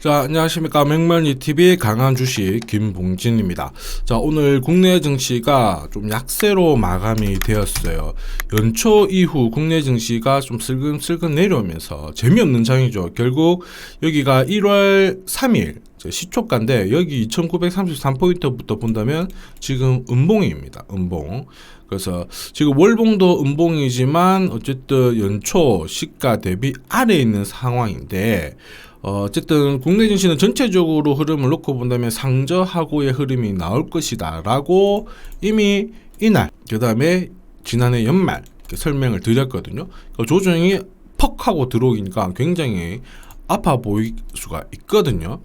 자, 안녕하십니까. 맥머니 TV 강한 주식 김봉진입니다. 자, 오늘 국내 증시가 좀 약세로 마감이 되었어요. 연초 이후 국내 증시가 좀 슬금슬금 내려오면서 재미없는 장이죠. 결국 여기가 1월 3일 시초가인데 여기 2933포인트부터 본다면 지금 음봉입니다. 음봉. 그래서 지금 월봉도 음봉이지만 어쨌든 연초 시가 대비 아래에 있는 상황인데 어, 어쨌든 국내 증시는 전체적으로 흐름을 놓고 본다면 상저하고의 흐름이 나올 것이다라고 이미 이날 그다음에 지난해 연말 설명을 드렸거든요. 그러니까 조정이 퍽 하고 들어오니까 굉장히 아파 보일 수가 있거든요.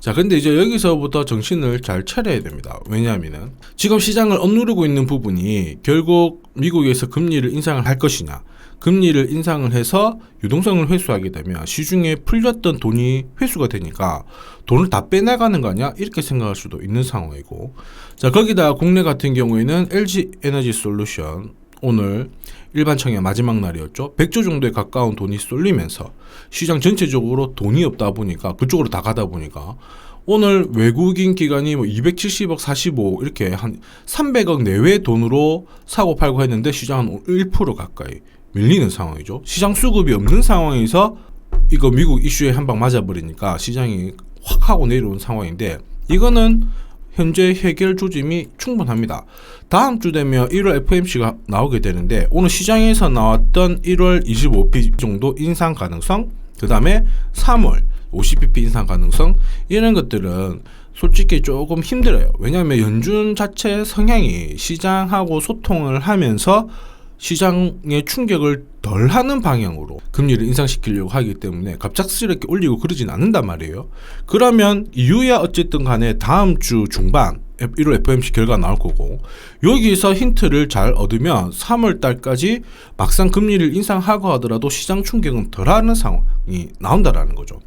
자, 근데 이제 여기서부터 정신을 잘 차려야 됩니다. 왜냐하면은 지금 시장을 억누르고 있는 부분이 결국 미국에서 금리를 인상을 할 것이냐, 금리를 인상을 해서 유동성을 회수하게 되면 시중에 풀렸던 돈이 회수가 되니까 돈을 다 빼나가는 거 아니야? 이렇게 생각할 수도 있는 상황이고. 자, 거기다 국내 같은 경우에는 LG 에너지 솔루션 오늘 일반 청약 마지막 날이었죠. 100조 정도에 가까운 돈이 쏠리면서 시장 전체적으로 돈이 없다 보니까 그쪽으로 다 가다 보니까 오늘 외국인 기관이 뭐 270억, 45 이렇게 한 300억 내외 돈으로 사고 팔고 했는데 시장은 1% 가까이 밀리는 상황이죠. 시장 수급이 없는 상황에서 이거 미국 이슈에 한 방 맞아버리니까 시장이 확 하고 내려온 상황인데 이거는 현재 해결 조짐이 충분합니다. 다음 주 되면 1월 FMC가 나오게 되는데 오늘 시장에서 나왔던 1월 25p 정도 인상 가능성, 그 다음에 3월 50pp 인상 가능성 이런 것들은 솔직히 조금 힘들어요. 왜냐하면 연준 자체 성향이 시장하고 소통을 하면서 시장의 충격을 덜 하는 방향으로 금리를 인상시키려고 하기 때문에 갑작스럽게 올리고 그러진 않는단 말이에요. 그러면 이후에 어쨌든 간에 다음 주 중반 1월 FOMC 결과 나올 거고 여기서 힌트를 잘 얻으면 3월 달까지 막상 금리를 인상하고 하더라도 시장 충격은 덜하는 상황이 나온다라는 거죠.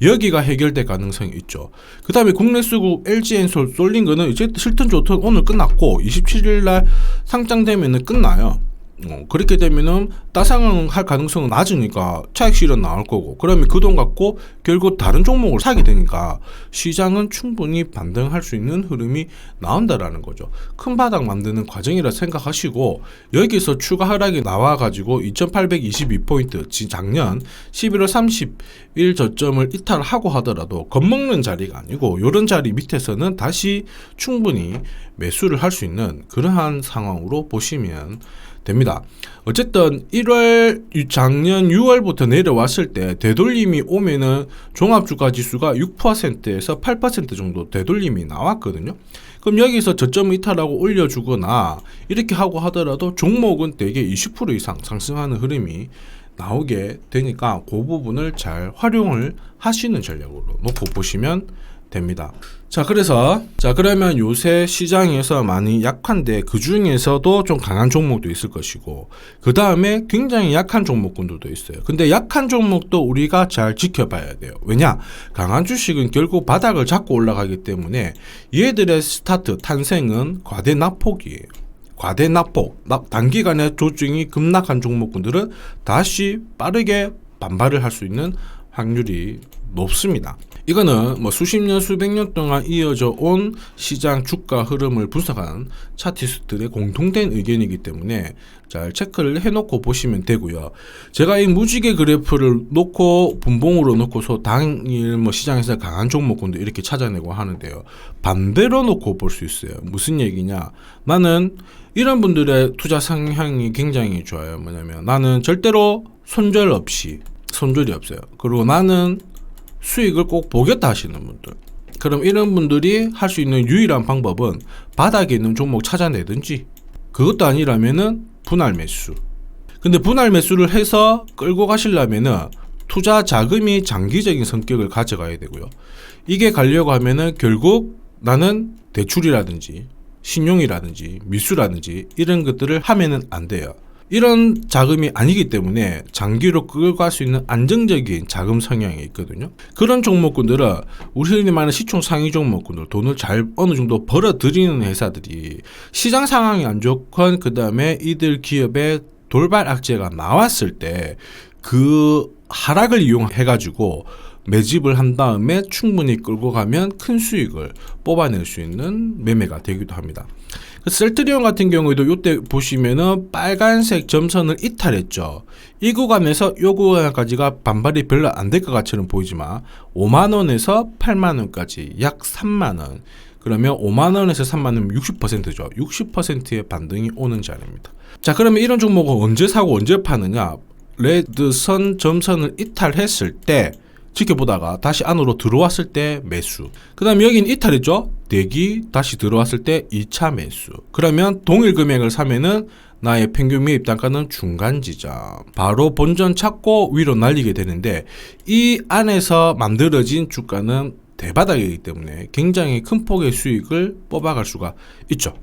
여기가 해결될 가능성이 있죠. 그 다음에 국내 수급 LG엔솔 쏠린 거는 이제 실튼 좋든 오늘 끝났고 27일 날 상장되면은 끝나요. 어, 그렇게 되면은 따상할 가능성은 낮으니까 차익 실현 나올 거고 그러면 그 돈 갖고 결국 다른 종목을 사게 되니까 시장은 충분히 반등할 수 있는 흐름이 나온다라는 거죠. 큰 바닥 만드는 과정이라 생각하시고 여기서 추가 하락이 나와 가지고 2822포인트 작년 11월 30일 저점을 이탈하고 하더라도 겁먹는 자리가 아니고 이런 자리 밑에서는 다시 충분히 매수를 할 수 있는 그러한 상황으로 보시면 됩니다. 어쨌든 1월 작년 6월부터 내려왔을 때 되돌림이 오면은 종합주가 지수가 6%에서 8% 정도 되돌림이 나왔거든요. 그럼 여기서 저점 이탈하고 올려주거나 이렇게 하고 하더라도 종목은 대개 20% 이상 상승하는 흐름이 나오게 되니까 그 부분을 잘 활용을 하시는 전략으로 놓고 보시면 됩니다. 자, 그래서 자, 그러면 요새 시장에서 많이 약한데 그 중에서도 좀 강한 종목도 있을 것이고 그 다음에 굉장히 약한 종목군들도 있어요. 근데 약한 종목도 우리가 잘 지켜봐야 돼요. 왜냐? 강한 주식은 결국 바닥을 잡고 올라가기 때문에 얘들의 스타트 탄생은 과대 낙폭이에요. 과대 낙폭, 단기간에 조증이 급락한 종목군들은 다시 빠르게 반발을 할 수 있는 확률이 높습니다. 이거는 뭐 수십 년, 수백 년 동안 이어져 온 시장 주가 흐름을 분석한 차티스트의 공통된 의견이기 때문에 잘 체크를 해놓고 보시면 되고요. 제가 이 무지개 그래프를 놓고 분봉으로 놓고서 당일 뭐 시장에서 강한 종목군도 이렇게 찾아내고 하는데요. 반대로 놓고 볼 수 있어요. 무슨 얘기냐? 나는 이런 분들의 투자 상향이 굉장히 좋아요. 뭐냐면 나는 절대로 손절 없이 손절이 없어요. 그리고 나는 수익을 꼭 보겠다 하시는 분들. 그럼 이런 분들이 할 수 있는 유일한 방법은 바닥에 있는 종목 찾아내든지 그것도 아니라면은 분할 매수. 근데 분할 매수를 해서 끌고 가시려면은 투자 자금이 장기적인 성격을 가져가야 되고요. 이게 가려고 하면은 결국 나는 대출이라든지 신용이라든지 미수라든지 이런 것들을 하면은 안 돼요. 이런 자금이 아니기 때문에 장기로 끌고 갈 수 있는 안정적인 자금 성향이 있거든요. 그런 종목군들은 우리 흔히 말하는 시총 상위 종목군들 돈을 잘 어느 정도 벌어들이는 회사들이 시장 상황이 안 좋건 그 다음에 이들 기업의 돌발 악재가 나왔을 때 그 하락을 이용해 가지고 매집을 한 다음에 충분히 끌고 가면 큰 수익을 뽑아낼 수 있는 매매가 되기도 합니다. 그 셀트리온 같은 경우에도 이때 보시면은 빨간색 점선을 이탈했죠. 이 구간에서 요 구간까지가 반발이 별로 안 될 것 같이는 보이지만 5만 원에서 8만 원까지 약 3만 원. 그러면 5만 원에서 3만 원이면 60%죠. 60%의 반등이 오는 자리입니다. 자, 그러면 이런 종목은 언제 사고 언제 파느냐? 레드선 점선을 이탈했을 때 지켜보다가 다시 안으로 들어왔을 때 매수. 그 다음에 여긴 이탈했죠? 대기 다시 들어왔을 때 2차 매수. 그러면 동일 금액을 사면은 나의 평균 매입 단가는 중간 지점. 바로 본전 찾고 위로 날리게 되는데 이 안에서 만들어진 주가는 대바닥이기 때문에 굉장히 큰 폭의 수익을 뽑아갈 수가 있죠.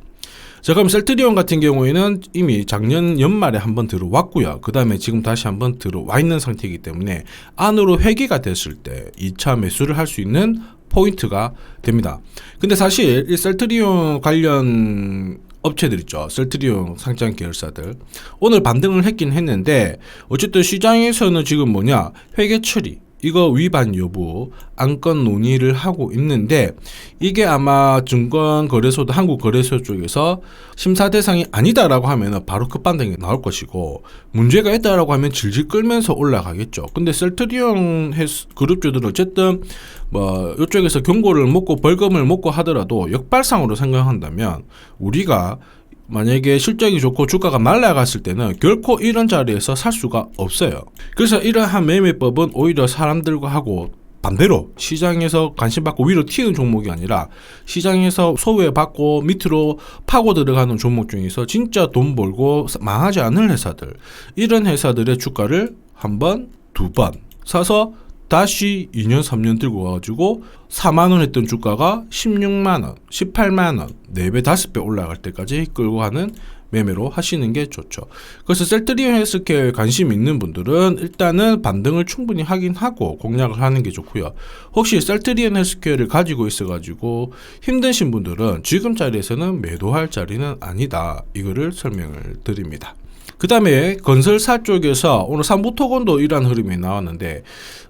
자 그럼 셀트리온 같은 경우에는 이미 작년 연말에 한번 들어왔고요. 그 다음에 지금 다시 한번 들어와 있는 상태이기 때문에 안으로 회귀가 됐을 때 2차 매수를 할 수 있는 포인트가 됩니다. 근데 사실 이 셀트리온 관련 업체들 있죠. 셀트리온 상장 계열사들. 오늘 반등을 했긴 했는데 어쨌든 시장에서는 지금 뭐냐 회계 처리 이거 위반 여부 안건 논의를 하고 있는데 이게 아마 증권거래소도 한국거래소 쪽에서 심사 대상이 아니다라고 하면 바로 급반등이 나올 것이고 문제가 있다라고 하면 질질 끌면서 올라가겠죠. 근데 셀트리온 그룹주들은 어쨌든 뭐 이쪽에서 경고를 먹고 벌금을 먹고 하더라도 역발상으로 생각한다면 우리가 만약에 실적이 좋고 주가가 날아갔을 때는 결코 이런 자리에서 살 수가 없어요. 그래서 이러한 매매법은 오히려 사람들과 하고 반대로 시장에서 관심 받고 위로 튀는 종목이 아니라 시장에서 소외받고 밑으로 파고 들어가는 종목 중에서 진짜 돈 벌고 망하지 않을 회사들 이런 회사들의 주가를 한 번, 두 번 사서 다시 2년 3년 들고 와가지고 4만 원 했던 주가가 16만 원, 18만 원, 4배 5배 올라갈 때까지 끌고 가는 매매로 하시는 게 좋죠. 그래서 셀트리온 헬스케어에 관심 있는 분들은 일단은 반등을 충분히 확인하고 공략을 하는 게 좋고요. 혹시 셀트리온 헬스케어를 가지고 있어가지고 힘드신 분들은 지금 자리에서는 매도할 자리는 아니다. 이거를 설명을 드립니다. 그 다음에 건설사 쪽에서 오늘 삼부토건도 이러한 흐름이 나왔는데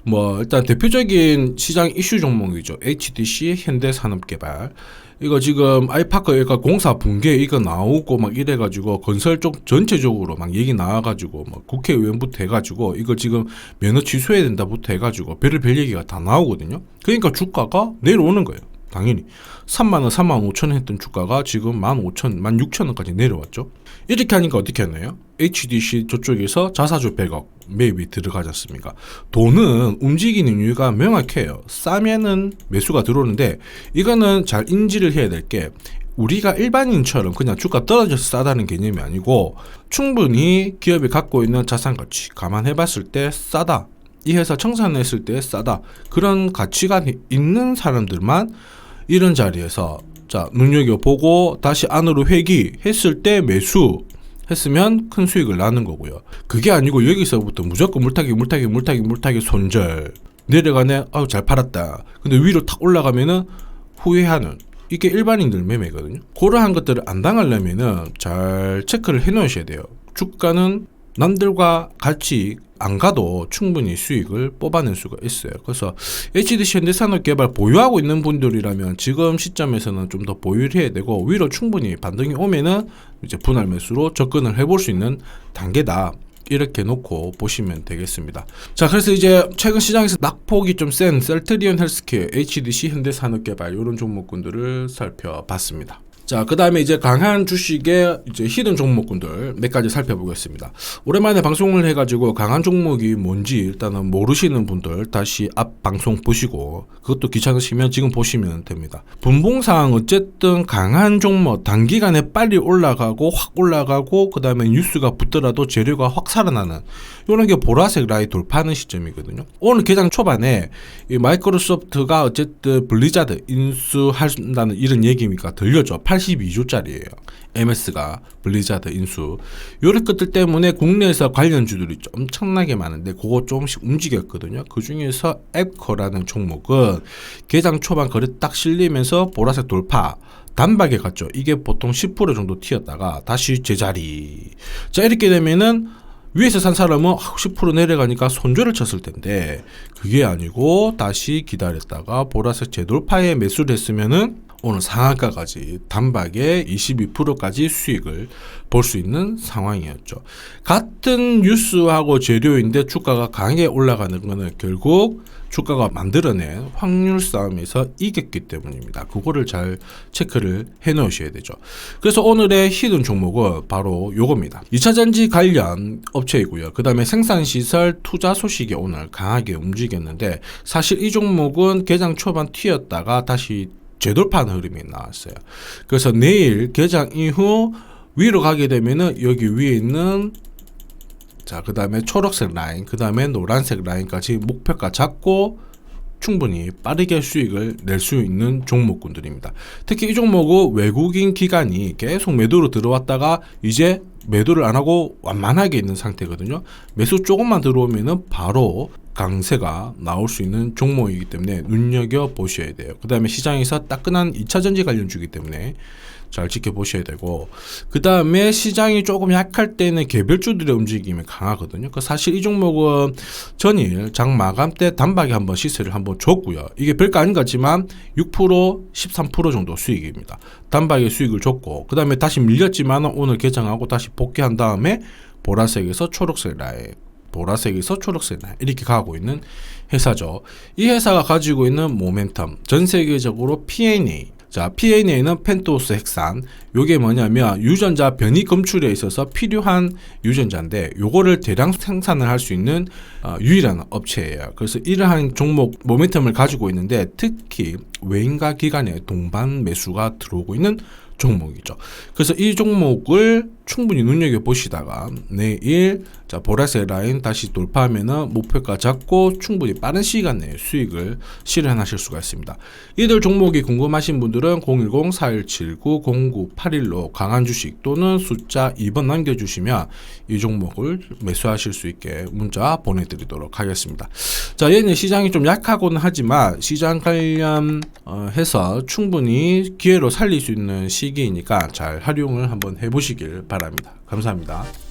뭐 일단 대표적인 시장 이슈 종목이죠. HDC 현대산업개발 이거 지금 아이파크 얘가 공사 붕괴 이거 나오고 막 이래가지고 건설 쪽 전체적으로 막 얘기 나와가지고 막 국회의원부터 해가지고 이거 지금 면허 취소해야 된다부터 해가지고 별의별 얘기가 다 나오거든요. 그러니까 주가가 내려오는 거예요. 당연히 3만 원, 3만 5천 원 했던 주가가 지금 1만 5천, 1만 6천 원까지 내려왔죠. 이렇게 하니까 어떻게 했나요? HDC 저쪽에서 자사주 100억 매입이 들어가지 않습니까? 돈은 움직이는 이유가 명확해요. 싸면은 매수가 들어오는데 이거는 잘 인지를 해야 될 게 우리가 일반인처럼 그냥 주가 떨어져서 싸다는 개념이 아니고 충분히 기업이 갖고 있는 자산 가치 감안해 봤을 때 싸다. 이 회사 청산했을 때 싸다. 그런 가치가 있는 사람들만 이런 자리에서 자 눈여겨보고 다시 안으로 회귀했을 때 매수 했으면 큰 수익을 나는 거고요. 그게 아니고 여기서부터 무조건 물타기 물타기 물타기 물타기 손절 내려가네 아우 잘 팔았다. 근데 위로 탁 올라가면은 후회하는 이게 일반인들 매매거든요. 그러한 것들을 안 당하려면은 잘 체크를 해 놓으셔야 돼요. 주가는 남들과 같이 안 가도 충분히 수익을 뽑아낼 수가 있어요. 그래서 HDC 현대산업개발 보유하고 있는 분들이라면 지금 시점에서는 좀 더 보유를 해야 되고 위로 충분히 반등이 오면은 이제 분할 매수로 접근을 해볼 수 있는 단계다. 이렇게 놓고 보시면 되겠습니다. 자, 그래서 이제 최근 시장에서 낙폭이 좀 센 셀트리온 헬스케어, HDC 현대산업개발 이런 종목군들을 살펴봤습니다. 자, 그 다음에 이제 강한 주식의 이제 히든 종목군들 몇 가지 살펴보겠습니다. 오랜만에 방송을 해가지고 강한 종목이 뭔지 일단은 모르시는 분들 다시 앞 방송 보시고 그것도 귀찮으시면 지금 보시면 됩니다. 분봉상 어쨌든 강한 종목 단기간에 빨리 올라가고 확 올라가고 그 다음에 뉴스가 붙더라도 재료가 확 살아나는 이런 게 보라색 라인 돌파하는 시점이거든요. 오늘 개장 초반에 이 마이크로소프트가 어쨌든 블리자드 인수한다는 이런 얘기니까 들려줘. 82조짜리예요. MS가 블리자드 인수. 요런 것들 때문에 국내에서 관련주들이 엄청나게 많은데 그거 조금씩 움직였거든요. 그 중에서 앱커라는 종목은 개장 초반 거래 딱 실리면서 보라색 돌파. 단박에 갔죠. 이게 보통 10% 정도 튀었다가 다시 제자리. 자, 이렇게 되면은 위에서 산 사람은 10% 내려가니까 손절을 쳤을 텐데 그게 아니고 다시 기다렸다가 보라색 재돌파에 매수를 했으면은 오늘 상한가까지 단박에 22%까지 수익을 볼 수 있는 상황이었죠. 같은 뉴스하고 재료인데 주가가 강하게 올라가는 것은 결국 주가가 만들어낸 확률 싸움에서 이겼기 때문입니다. 그거를 잘 체크를 해 놓으셔야 되죠. 그래서 오늘의 히든 종목은 바로 요겁니다. 2차 전지 관련 업체이고요. 그 다음에 생산시설 투자 소식이 오늘 강하게 움직였는데 사실 이 종목은 개장 초반 튀었다가 다시 재돌파하는 흐름이 나왔어요. 그래서 내일 개장 이후 위로 가게 되면은 여기 위에 있는 자, 그 다음에 초록색 라인, 그 다음에 노란색 라인까지 목표가 잡고 충분히 빠르게 수익을 낼 수 있는 종목군들입니다. 특히 이 종목은 외국인 기관이 계속 매도로 들어왔다가 이제 매도를 안 하고 완만하게 있는 상태거든요. 매수 조금만 들어오면은 바로 강세가 나올 수 있는 종목이기 때문에 눈여겨 보셔야 돼요. 그 다음에 시장에서 따끈한 2차 전지 관련 주기 때문에 잘 지켜보셔야 되고 그 다음에 시장이 조금 약할 때는 개별주들의 움직임이 강하거든요. 그 사실 이 종목은 전일 장 마감 때 단박에 한번 시세를 한번 줬고요. 이게 별거 아닌 것 같지만 6% 13% 정도 수익입니다. 단박에 수익을 줬고 그 다음에 다시 밀렸지만 오늘 개장하고 다시 복귀한 다음에 보라색에서 초록색 라인 보라색에서 초록색 라인 이렇게 가고 있는 회사죠. 이 회사가 가지고 있는 모멘텀 전 세계적으로 P&A 자, PNA는 펜토스 핵산. 요게 뭐냐면 유전자 변이 검출에 있어서 필요한 유전자인데 요거를 대량 생산을 할 수 있는 어, 유일한 업체예요. 그래서 이러한 종목 모멘텀을 가지고 있는데 특히 외인과 기관의 동반 매수가 들어오고 있는 종목이죠. 그래서 이 종목을 충분히 눈여겨 보시다가 내일 자 보라색 라인 다시 돌파하면은 목표가 잡고 충분히 빠른 시간 내에 수익을 실현하실 수가 있습니다. 이들 종목이 궁금하신 분들은 010-4179-0981로 강한 주식 또는 숫자 2번 남겨주시면 이 종목을 매수하실 수 있게 문자 보내드리도록 하겠습니다. 자 얘는 시장이 좀 약하고는 하지만 시장 관련 어, 해서 충분히 기회로 살릴 수 있는 시기이니까 잘 활용을 한번 해보시길 바랍니다. 감사합니다.